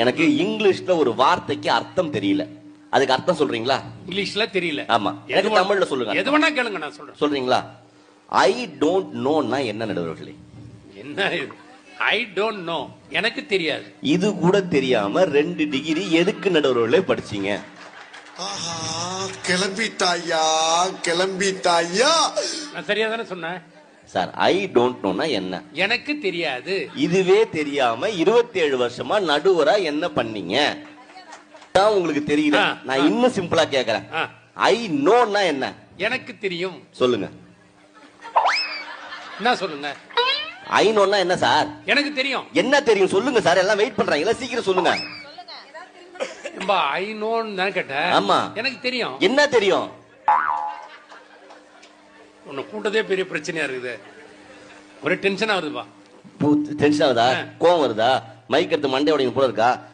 எனக்கு இங்கிலீஷ்ல ஒரு வார்த்தைக்கு அர்த்தம் தெரியல. அதுக்கு அர்த்தம் சொல்றீங்களா? இங்கிலீஷ்ல தெரியல. ஆமா. எனக்கு தமிழ்ல சொல்லுங்க. எது வேணா கேளுங்க நான் சொல்றேன். சொல்றீங்களா? ஐ டோன்ட் நோன்னா என்ன நடுவர்களே? என்ன ஐ டோன்ட் நோ எனக்கு தெரியாது. இது கூட தெரியாம ரெண்டு டிகிரி எதுக்கு நடுவர்களே படிச்சீங்க? ஆஹா கிளம்பிட்டாயா கிளம்பிட்டாயா? நான் சரியா தானே சொன்னேன்? சார் ஐ டோன்ட் நோனா என்ன? எனக்கு தெரியாது. இதுவே தெரியாம 27 வருஷமா நடுவரா என்ன பண்ணீங்க? தான் உங்களுக்கு தெரியல ஆ, நான். இன்னும் சிம்பிளா கேக்குறேன். ஐ நோன்னா என்ன? எனக்கு தெரியும். சொல்லுங்க. என்ன சொல்லுங்க? ஐ நோன்னா என்ன சார்? எனக்கு தெரியும். என்ன தெரியும்? சொல்லுங்க சார் எல்லாம் வெயிட் பண்றாங்களா சீக்கிரம் சொல்லுங்க. ஐ நோன்னு கேட்டேன். ஆமா. எனக்கு தெரியும். என்ன தெரியும்? உன்னை கூட்டதே பெரிய பிரச்சனையா இருக்குது. ஒரே டென்ஷன் ஆகுதுப்பா டென்ஷன் ஆகுதா. கோவம் வருதா? மைக் எடுத்து மண்டை உடையும் போல இருக்கா?